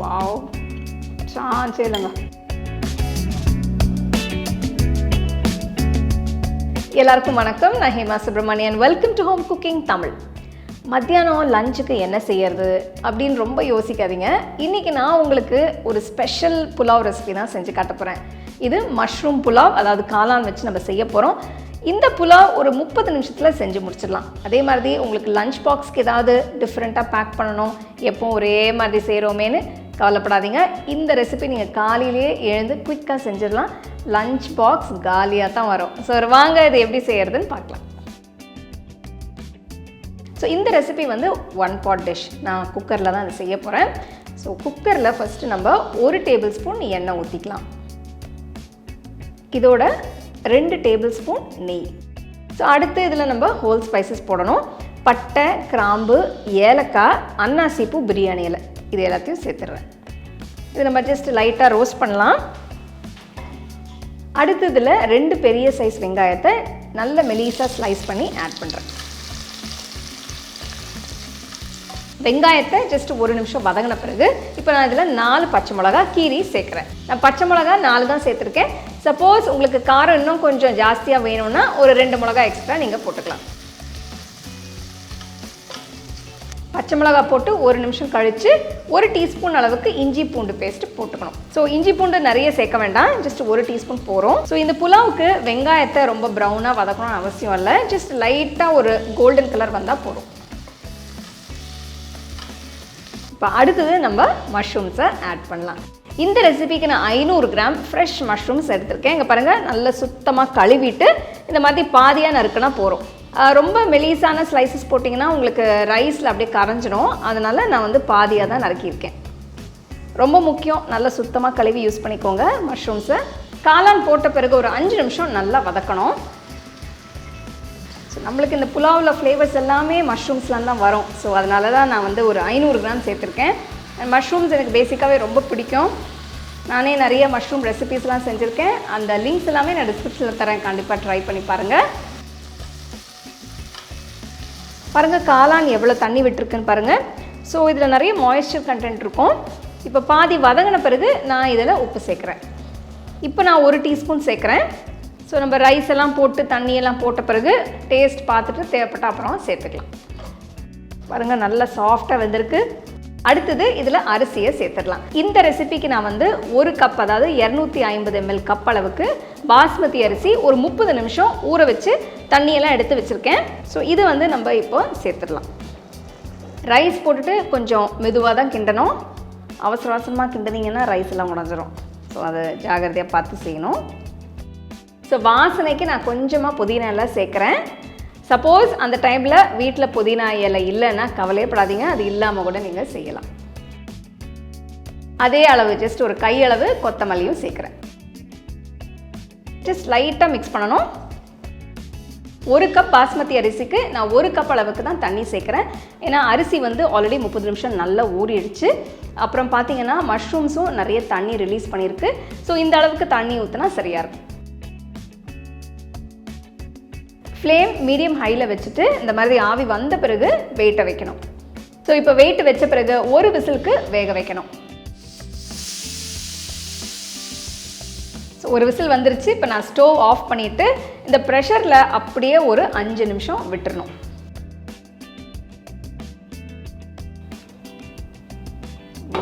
Wow. Chance இல்லைங்க எல்லாருக்கும் வணக்கம். நான் Hema Subramanian welcome to home cooking Tamil மத்தியானம் லஞ்சுக்கு என்ன செய்யறது அப்படின்னு ரொம்ப யோசிக்காதீங்க. இன்னைக்கு நான் உங்களுக்கு ஒரு ஸ்பெஷல் புலாவ் ரெசிபி தான் செஞ்சு காட்ட போகிறேன் இது மஷ்ரூம் புலாவ் அதாவது காளான் வச்சு நம்ம செய்ய போகிறோம் இந்த புலாவ் ஒரு முப்பது நிமிஷத்தில் செஞ்சு முடிச்சிடலாம். அதே மாதிரி உங்களுக்கு லஞ்ச் பாக்ஸ்க்கு ஏதாவது டிஃப்ரெண்ட்டாக பேக் பண்ணணும். எப்போ ஒரே மாதிரி செய்கிறோமேன்னு கவலைப்படாதீங்க. இந்த ரெசிபி நீங்கள் காலையிலேயே எழுந்து குயிக்காக செஞ்சிடலாம். லஞ்ச் பாக்ஸ் காலியாக தான் வரும். ஸோ வாங்க இது எப்படி செய்கிறதுன்னு பார்க்கலாம். ஸோ இந்த ரெசிபி வந்து ஒன் பாட் டிஷ் நான் குக்கரில் தான் அதை செய்ய போகிறேன் ஸோ குக்கரில் ஃபஸ்ட்டு நம்ம ஒரு டேபிள் ஸ்பூன் எண்ணெய் ஊற்றிக்கலாம் இதோட ரெண்டு டேபிள் ஸ்பூன் நெய். ஸோ அடுத்து இதில் நம்ம ஹோல் ஸ்பைசஸ் போடணும். பட்டை கிராம்பு ஏலக்காய் அன்னாசிப்பூ பிரியாணி இலை. இது எல்லாத்தையும் சேர்த்துடுறேன். இது நம்ம ஜஸ்ட் லைட்டாக ரோஸ்ட் பண்ணலாம். அடுத்ததில் ரெண்டு பெரிய சைஸ் வெங்காயத்தை நல்ல மெலீஸாக ஸ்லைஸ் பண்ணி ஆட் பண்ணுறேன் வெங்காயத்தை ஜஸ்ட் ஒரு நிமிஷம் வதங்கின பிறகு இப்போ நான் இதில் நாலு பச்சை மிளகா கீரி சேர்க்குறேன். நான் பச்சை மிளகா நாலு தான் சேர்த்துருக்கேன். சப்போஸ் உங்களுக்கு காரம் இன்னும் கொஞ்சம் ஜாஸ்தியாக வேணும்னா ஒரு ரெண்டு மிளகா எக்ஸ்ட்ரா நீங்கள் போட்டுக்கலாம். பச்சை மிளகா போட்டு ஒரு நிமிஷம் கழித்து ஒரு டீஸ்பூன் அளவுக்கு இஞ்சி பூண்டு பேஸ்ட் போட்டுக்கணும். ஸோ இஞ்சி பூண்டு நிறைய சேர்க்க வேண்டாம். ஜஸ்ட் ஒரு டீஸ்பூன் போகிறோம் ஸோ இந்த புலாவுக்கு வெங்காயத்தை ரொம்ப ப்ரௌனாக வதக்கணும்னு அவசியம் இல்லை. ஜஸ்ட் லைட்டாக ஒரு கோல்டன் கலர் வந்தால் போதும். இப்போ அடுத்தது நம்ம மஷ்ரூம்ஸை ஆட் பண்ணலாம். இந்த ரெசிபிக்கு நான் ஐநூறு கிராம் ஃப்ரெஷ் மஷ்ரூம்ஸ் எடுத்திருக்கேன். இங்கே பாருங்கள் நல்லா சுத்தமாக கழுவிட்டு இந்த மாதிரி பாதியாக நறுக்கினா போகிறோம் ரொம்ப மெலிசான ஸ்லைசஸ் போட்டிங்கன்னா உங்களுக்கு ரைஸில் அப்படியே கரைஞ்சிடும். அதனால் நான் வந்து பாதியாக தான் நறுக்கியிருக்கேன். ரொம்ப முக்கியம் நல்லா சுத்தமாக கழுவி யூஸ் பண்ணிக்கோங்க மஷ்ரூம்ஸை காளான் போட்ட பிறகு ஒரு அஞ்சு நிமிஷம் நல்லா வதக்கணும். ஸோ நம்மளுக்கு இந்த புலாவில் ஃப்ளேவர்ஸ் எல்லாமே மஷ்ரூம்ஸ்லாம் தான் வரும். ஸோ அதனால தான் நான் வந்து ஒரு ஐநூறு கிராம் சேர்த்துருக்கேன். மஷ்ரூம்ஸ் எனக்கு பேசிக்காகவே ரொம்ப பிடிக்கும். நானே நிறைய மஷ்ரூம் ரெசிபீஸ்லாம் செஞ்சுருக்கேன். அந்த லிங்க்ஸ் எல்லாமே நான் டிஸ்கிரிப்ஷனில் தரேன். கண்டிப்பாக ட்ரை பண்ணி பாருங்கள் பாருங்கள் காளான் எவ்வளோ தண்ணி விட்டுருக்குன்னு பாருங்கள் ஸோ இதில் நிறைய மாய்ஸ்சர் கண்டென்ட் இருக்கும். இப்போ பாதி வதங்கின பிறகு நான் இதில் உப்பு சேர்க்குறேன். இப்போ நான் ஒரு டீஸ்பூன் சேர்க்குறேன். ஸோ நம்ம ரைஸ் எல்லாம் போட்டு தண்ணியெல்லாம் போட்ட பிறகு டேஸ்ட் பார்த்துட்டு தேவைப்பட்ட அப்புறம் சேர்த்துக்கலாம். பாருங்கள் நல்லா சாஃப்டாக வெந்திருக்கு. அடுத்தது இதில் அரிசியை சேர்த்துடலாம். இந்த ரெசிபிக்கு நான் வந்து ஒரு கப் அதாவது இரநூத்தி ஐம்பது எம்எல் கப் அளவுக்கு பாஸ்மதி அரிசி ஒரு முப்பது நிமிஷம் ஊற வச்சு தண்ணியெல்லாம் எடுத்து வச்சுருக்கேன். ஸோ இது வந்து நம்ம இப்போ சேர்த்துடலாம். ரைஸ் போட்டுட்டு கொஞ்சம் மெதுவாக தான் கிண்டணும். அவசர அவசரமாக கிண்டினீங்கன்னா ரைஸ் எல்லாம் உடஞ்சிரும். ஸோ அதை ஜாகிரதையாக பார்த்து செய்யணும். ஸோ வாசனைக்கு நான் கொஞ்சமாக புதினா எல்லாம் சேர்க்குறேன். சப்போஸ் அந்த டைமில் வீட்டில் புதினா இலை இல்லைன்னா கவலையப்படாதீங்க. அது இல்லாமல் கூட நீங்கள் செய்யலாம். அதே அளவு ஜஸ்ட் ஒரு கையளவு கொத்தமல்லியும் சேர்க்குறேன். ஜஸ்ட் லைட்டாக மிக்ஸ் பண்ணணும். ஒரு கப் பாஸ்மதி அரிசிக்கு நான் ஒரு கப் அளவுக்கு தான் தண்ணி சேர்க்குறேன். ஏன்னா அரிசி வந்து ஆல்ரெடி முப்பது நிமிஷம் நல்லா ஊறிடுச்சு. அப்புறம் பார்த்தீங்கன்னா மஷ்ரூம்ஸும் நிறைய தண்ணி ரிலீஸ் பண்ணியிருக்கு. ஸோ இந்த அளவுக்கு தண்ணி ஊற்றினா சரியாக இருக்கும். ஃப்ளேம் மீடியம் ஹையில் வச்சுட்டு இந்த மாதிரி ஆவி வந்த பிறகு வெயிட்டை வைக்கணும். ஸோ இப்போ வெயிட் வச்ச பிறகு ஒரு விசிலுக்கு வேக வைக்கணும். ஸோ ஒரு விசில் வந்துருச்சு. இப்போ நான் ஸ்டோவ் ஆஃப் பண்ணிவிட்டு இந்த ப்ரெஷரில் அப்படியே ஒரு அஞ்சு நிமிஷம் விட்டுறணும்.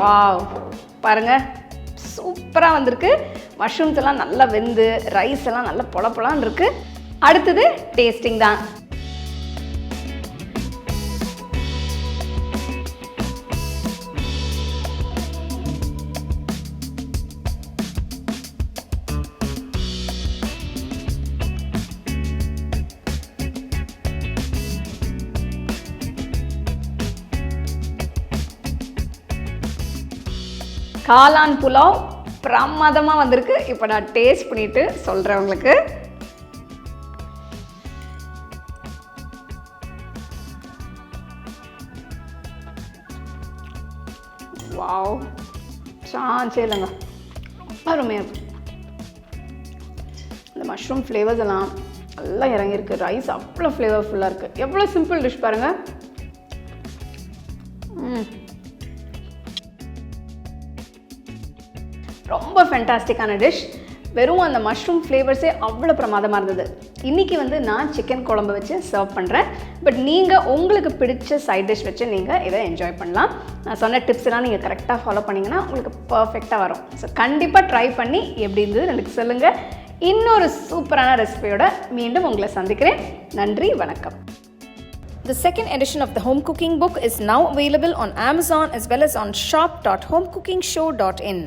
வாவ் பாருங்கள் சூப்பராக வந்திருக்கு. மஷ்ரூம்ஸ் எல்லாம் நல்லா வெந்து ரைஸ் எல்லாம் நல்லா பொல பொலான்னு இருக்குது அடுத்தது டேஸ்டிங் தான். காளான் புலாவ் பிரமாதமாக வந்திருக்கு. இப்போ நான் டேஸ்ட் பண்ணிட்டு சொல்கிறேன் உங்களுக்கு. வாவ். சான்ஸே இல்லைங்க அருமையாக இருக்கும் இந்த மஷ்ரூம் ஃப்ளேவர்ஸ் எல்லாம் நல்லா இறங்கியிருக்கு. ரைஸ் அவ்வளோ ஃப்ளேவர்ஃபுல்லாக இருக்குது எவ்வளோ சிம்பிள் டிஷ் பாருங்கள் ரொம்ப ஃபென்டாஸ்டிக்கான டிஷ் வெறும் அந்த மஷ்ரூம் ஃப்ளேவர்ஸே அவ்வளோ பிரமாதமாக இருந்தது. இன்றைக்கி வந்து நான் சிக்கன் குழம்பு வச்சு சர்வ் பண்ணுறேன் பட் நீங்கள் உங்களுக்கு பிடிச்ச சைட் டிஷ் வச்சு நீங்கள் இதை என்ஜாய் பண்ணலாம். நான் சொன்ன டிப்ஸ் எல்லாம் நீங்கள் கரெக்டாக ஃபாலோ பண்ணிங்கன்னா உங்களுக்கு பர்ஃபெக்டாக வரும். ஸோ கண்டிப்பாக ட்ரை பண்ணி எப்படி இருந்தது எனக்கு சொல்லுங்கள் இன்னொரு சூப்பரான ரெசிபியோட மீண்டும் உங்களை சந்திக்கிறேன். நன்றி வணக்கம். The second edition of the home cooking book is now available on Amazon as well as on shop.homecookingshow.in.